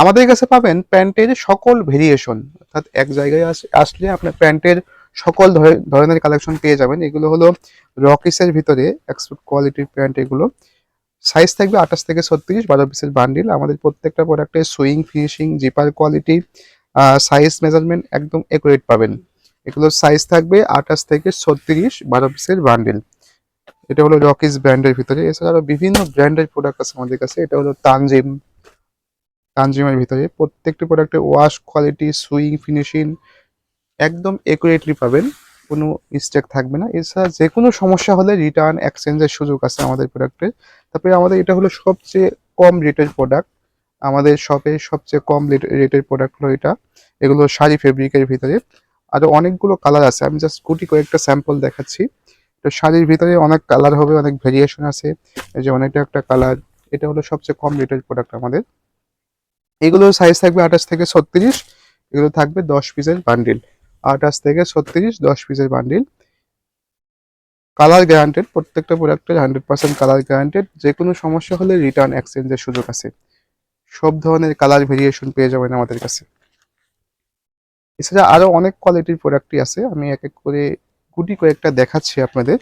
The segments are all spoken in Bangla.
আমাদের কাছে পাবেন প্যান্টের সকল ভেরিয়েশন অর্থাৎ এক জায়গায় আস- আসলে আপনার প্যান্টের সকল ধরে- ধরনের কালেকশন পেয়ে যাবেন। এগুলো হলো রকিসের ভিতরে এক্সপোর্ট কোয়ালিটির প্যান্ট এগুলো। সাইজ থাকবে আঠাশ থেকে ছত্রিশ, বারো পিসের বান্ডিল আমাদের প্রত্যেকটা প্রোডাক্টের sewing finishing zipper quality size measurement একদম একুরেট পাবেন। এগুলোর সাইজ থাকবে আঠাশ থেকে ছত্রিশ, বারো পিসের বান্ডিল এটা হলো রকিস ব্র্যান্ডের ভিতরে। এছাড়া আরও বিভিন্ন ব্র্যান্ডের প্রোডাক্ট আছে আমাদের কাছে। এটা হলো তানজিম তানজিমের ভিতরে প্রত্যেকটি প্রোডাক্টের ওয়াশ কোয়ালিটি সুইং ফিনিশিং একদম একুরেটলি পাবেন। কোনো মিস্টেক থাকবে না। এছাড়া যে কোনো সমস্যা হলে রিটার্ন এক্সচেঞ্জের সুযোগ আছে আমাদের প্রোডাক্টে তারপরে আমাদের এটা হলো সবচেয়ে কম রেটের প্রোডাক্ট আমাদের শপে সবচেয়ে কম রেটের প্রোডাক্ট হলো এটা। এগুলো শাড়ি ফেব্রিকের ভিতরে। আরও অনেকগুলো কালার আছে। আমি জাস্ট গুটি কয়েকটা স্যাম্পল দেখাচ্ছি। তো শাড়ির ভিতরে অনেক কালার হবে, অনেক ভেরিয়েশন আছে। যে অনেকটা একটা কালার এটা হলো সবচেয়ে কম রেটের প্রোডাক্ট আমাদের। এগুলোর সাইজ থাকবে আঠাশ থেকে ছত্রিশ, এগুলো থাকবে দশ পিসের বান্ডিল আঠাশ থেকে ছত্রিশ, দশ পিসের বান্ডিল কালার গ্যারান্টেড প্রত্যেকটা প্রোডাক্টের হান্ড্রেড পার্সেন্ট কালার গ্যারান্টেড যে কোনো সমস্যা হলে রিটার্ন এক্সচেঞ্জের সুযোগ আছে। সব ধরনের কালার ভেরিয়েশন পেয়ে যাবেন আমাদের কাছে। এছাড়া আরও অনেক কোয়ালিটির প্রোডাক্টই আছে, আমি এক এক করে গুটি কয়েকটা দেখাচ্ছি আপনাদের।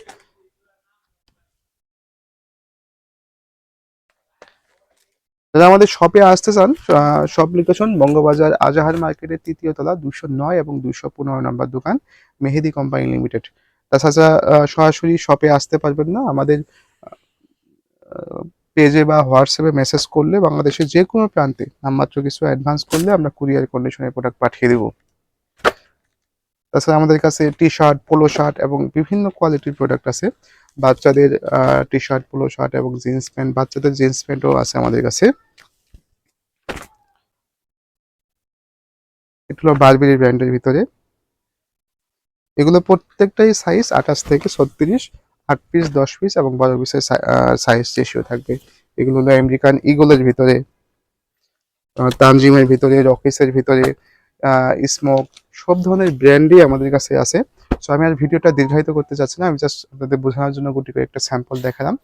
যারা আমাদের শপে আসতে চান শপ লোকেশন বঙ্গবাজার আজাহার মার্কেটের তৃতীয় তলা দুশো নয় এবং দুশো পনেরো নম্বর দোকান, মেহেদি কোম্পানি লিমিটেড তাছাড়া সরাসরি শপে আসতে পারবেন না। আমাদের পেজে বা হোয়াটসঅ্যাপে মেসেজ করলে বাংলাদেশের যে কোনো প্রান্তে নামমাত্র কিছু অ্যাডভান্স করলে আমরা কুরিয়ার কন্ডিশনে প্রোডাক্ট পাঠিয়ে দেবো। তাছাড়া আমাদের কাছে টি শার্ট পোলো শার্ট এবং বিভিন্ন কোয়ালিটির প্রোডাক্ট আছে। বাচ্চাদের টি শার্ট পোলো শার্ট এবং জিন্স প্যান্ট বাচ্চাদের জিন্স প্যান্টও আছে আমাদের কাছে। এটা হলো বারবেরি ব্র্যান্ডের ভিতরে। এগুলো প্রত্যেকটাই সাইজ আঠাশ থেকে ছত্রিশ, আট পিস দশ পিস এবং বারো পিসের সাইজ রেশিও থাকবে। এগুলো হলো আমেরিকান ইগলের ভিতরে তানজিমের ভিতরে রকিসের ভিতরে স্মোক সব ধরনের ব্র্যান্ডই আমাদের কাছে আছে। সো আমি আর ভিডিওটা দীর্ঘায়িত করতে চাচ্ছি না। আমি জাস্ট আপনাদের বোঝানোর জন্য গুটি একটা স্যাম্পল দেখালাম।